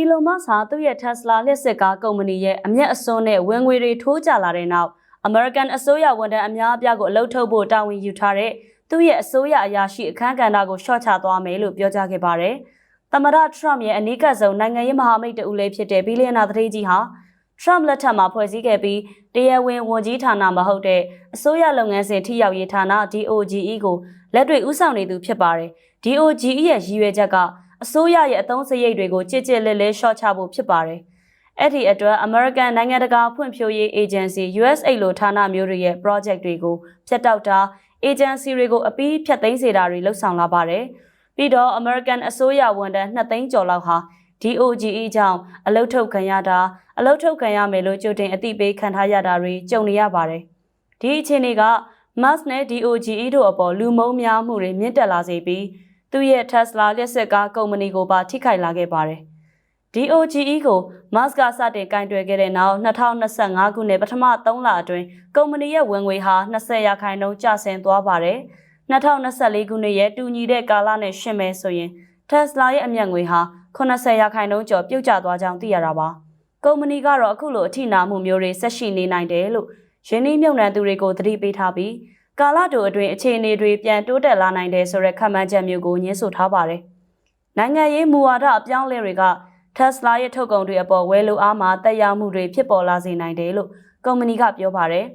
Elon Musk ဟာသူ့ရဲ့ Tesla လျှက်စစ်ကားကုမ္ပဏီရဲ့အမျက်အစွန်းနဲ့ဝင်ငွေတွေထိုးကျလာတဲ့နောက် American အစိုးရဝန်ထမ်းအများအပြားကိုအလုပ်ထုတ်ဖို့တာဝန်ယူထားတဲ့သူ့ရဲ့အစိုးရအရာရှိအခမ်းကဏ္ဍကိုရှော့ချသွားမယ်လို့ပြောကြားခဲ့ပါတယ်။သမ္မတ Trump ရဲ့အနီးကပ်ဆုံးနိုင်ငံရေးမဟာမိတ်တဦးလေးဖြစ်တဲ့ဘီလီယံနာသတင်းကြီးဟာ Trump လက်ထက်မှာဖွဲ့စည်းခဲ့ပြီးတရားဝင်ဝန်ကြီးဌာနမဟုတ်တဲ့အစိုးရလုပ်ငန်းစဉ်ထိရောက်ရေးဌာန DOGE ကိုလက်တွေ့ဦးဆောင်နေသူဖြစ်ပါတယ်။ DOGE ရဲ့ရည်ရွယ်ချက်က အစိုးရရဲ့အသုံးစရိတ်တွေကိုကြစ်ကြစ်လဲလဲရှော့ချဖို့ဖြစ်ပါတယ်။အဲ့ဒီအတွက် American နိုင်ငံတကာဖွံ့ဖြိုးရေး agency USAID လိုဌာနမျိုးတွေရဲ့ project တွေကိုဖျက်တောက်တာ agency တွေကိုအပြီးဖြတ်သိမ်းစေတာတွေလှုပ်ဆောင်လာပါတယ်။ပြီးတော့ American အစိုးရဝန်ထမ်း2သိန်းကျော်လောက်ဟာ DOGE ကြောင့်အလုတ်ထုတ်ခံရတာအလုတ်ထုတ်ခံရမယ်လို့ကြိုတင်အသိပေးခံထားရတာတွေကြုံနေရပါတယ်။ဒီအခြေအနေက Musk နဲ့ DOGE တို့အပေါ်လူမုန်းများမှုတွေမြင့်တက်လာစေပြီး သူ့ရဲ့ Tesla လျှက်စစ်ကားကုမ္ပဏီကိုပါထိခိုက်လာခဲ့ပါတယ်။ DOGE ကို Musk ကစတင်ကင်တွယ်ခဲ့တဲ့နောက်2025ခုနှစ်ပထမ3လအတွင်းကုမ္ပဏီရဲ့ဝင်ငွေဟာ20ရာခိုင်နှုန်းကျဆင်းသွားပါတယ်။2024ခုနှစ်ရဲ့တူညီတဲ့ကာလနဲ့ရှင်းမယ်ဆိုရင် Tesla ရဲ့အမျက်ငွေဟာ80ရာခိုင်နှုန်းကျော်ပြုတ်ကျသွားကြောင်းသိရတာပါ။ကုမ္ပဏီကတော့အခုလိုအထိနာမှုမျိုးတွေဆက်ရှိနေနိုင်တယ်လို့ယင်းနှိမ့်မြုံနှံသူတွေကိုသတိပေးထားပြီး ကာလတိုအတွင်းအခြေအနေတွေပြန်တိုးတက်လာနိုင်တယ်ဆိုတဲ့ခန့်မှန်းချက်မျိုးကိုညှင်းဆိုထားပါတယ်။နိုင်ငံရေးမူဝါဒအပြောင်းအလဲတွေက Tesla ရဲ့ထုတ်ကုန်တွေအပေါ်ဝယ်လိုအားမှာတက်ရောက်မှုတွေဖြစ်ပေါ်လာစေနိုင်တယ်လို့ကုမ္ပဏီကပြောပါတယ်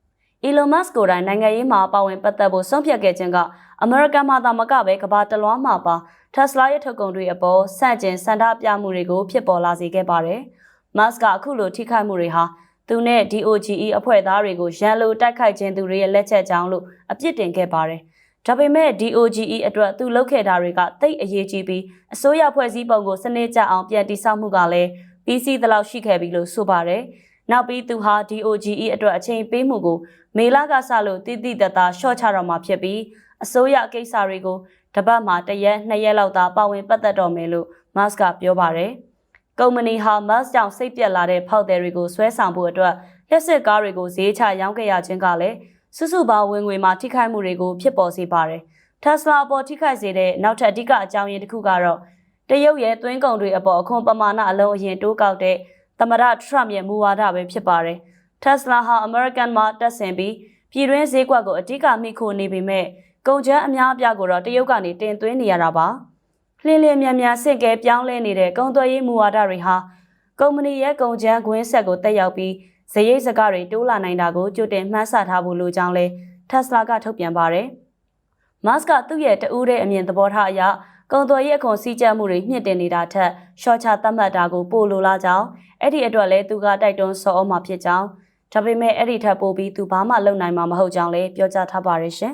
။ Elon Musk ကိုယ်တိုင်နိုင်ငံရေးမှာပါဝင်ပတ်သက်ဖို့ဆုံးဖြတ်ခဲ့ခြင်းကအမေရိကန်မှာသာမကပဲကမ္ဘာတလွှားမှာပါ Tesla ရဲ့ထုတ်ကုန်တွေအပေါ်ဆန့်ကျင်စန္ဒပြမှုတွေကိုဖြစ်ပေါ်လာစေခဲ့ပါတယ်။ Musk ကအခုလိုထိခိုက်မှုတွေဟာ သူနဲ့ DOGE အဖွဲ့သားတွေကိုရန်လိုတိုက်ခိုက်ခြင်းသူတွေရဲ့လက်ချက်ကြောင့်လို့အပြစ်တင်ခဲ့ပါတယ်။ဒါပေမဲ့ DOGE အတွက်သူလုပ်ခဲ့တာတွေကတိတ်အရေးကြီးပြီးအစိုးရဖွဲ့စည်းပုံကိုစနစ်ကျအောင်ပြန်တိစောက်မှုကလည်းပြီးစီးသလောက်ရှိခဲ့ပြီလို့ဆိုပါတယ်။နောက်ပြီးသူဟာ DOGE အတွက်အချိန်ပေးမှုကိုမေလကစလို့တိတိတသားရှော့ချတော့မှာဖြစ်ပြီးအစိုးရကိစ္စတွေကိုတပတ်မှာတစ်ရက်နှစ်ရက်လောက်သာပါဝင်ပတ်သက်တော့မယ်လို့ Musk ကပြောပါတယ်။ ကုမ္ပဏီဟာ Musk ကြောင့်စိတ်ပြက်လာတဲ့ဖောက်သည်တွေကိုဆွဲဆောင်ဖို့အတွက်လက်စစ်ကားတွေကိုဈေးချရောင်းခဲ့ရခြင်းကလည်းစုစုပေါင်းဝင်ငွေမှာထိခိုက်မှုတွေကိုဖြစ်ပေါ်စေပါတယ်။ Tesla အပေါ်ထိခိုက်စေတဲ့နောက်ထပ်အဓိကအကြောင်းရင်းတစ်ခုကတော့တရုတ်ရဲ့သွင်းကုန်တွေအပေါ်အခွန်ပမာဏအလုံးအရင်တိုးကောက်တဲ့သမ္မတ Trump ရဲ့မူဝါဒပဲဖြစ်ပါတယ်။ Tesla ဟာ American မှာတက်ဆင်ပြီးပြည်တွင်းဈေးကွက်ကိုအဓိကမိခိုနေပေမဲ့ကုန်ကျန်းအများအပြားကိုတော့တရုတ်ကနေတင်သွင်းနေရတာပါ။ လင်းလင်းမြန်မြန်ဆင့်ကဲပြောင်းလဲနေတဲ့ကုန်သွယ်ရေးမူဝါဒတွေဟာကုမ္ပဏီရဲ့ကုန်ကျန်းခွင်းဆက်ကိုတက်ရောက်ပြီးဇရိတ်စကားတွေတိုးလာနိုင်တာကိုကြိုတင်မှန်းဆထားဖို့လိုကြောင်းလဲ Tesla ကထုတ်ပြန်ပါတယ်။ Musk ကသူ့ရဲ့တဦးတဲ့အမြင်သဘောထားအရကုန်သွယ်ရေးအခွန်စည်းကြပ်မှုတွေမြင့်တင်နေတာထက်ရှော့ချသတ်မှတ်တာကိုပိုလိုလားကြောင်းအဲ့ဒီအတွက်လဲသူကတိုက်တွန်းဆော်ဩမှာဖြစ်ကြောင်းဒါပေမဲ့အဲ့ဒီထက်ပိုပြီးသူဘာမှလုပ်နိုင်မှာမဟုတ်ကြောင်းလဲပြောကြားထားပါတယ်ရှင်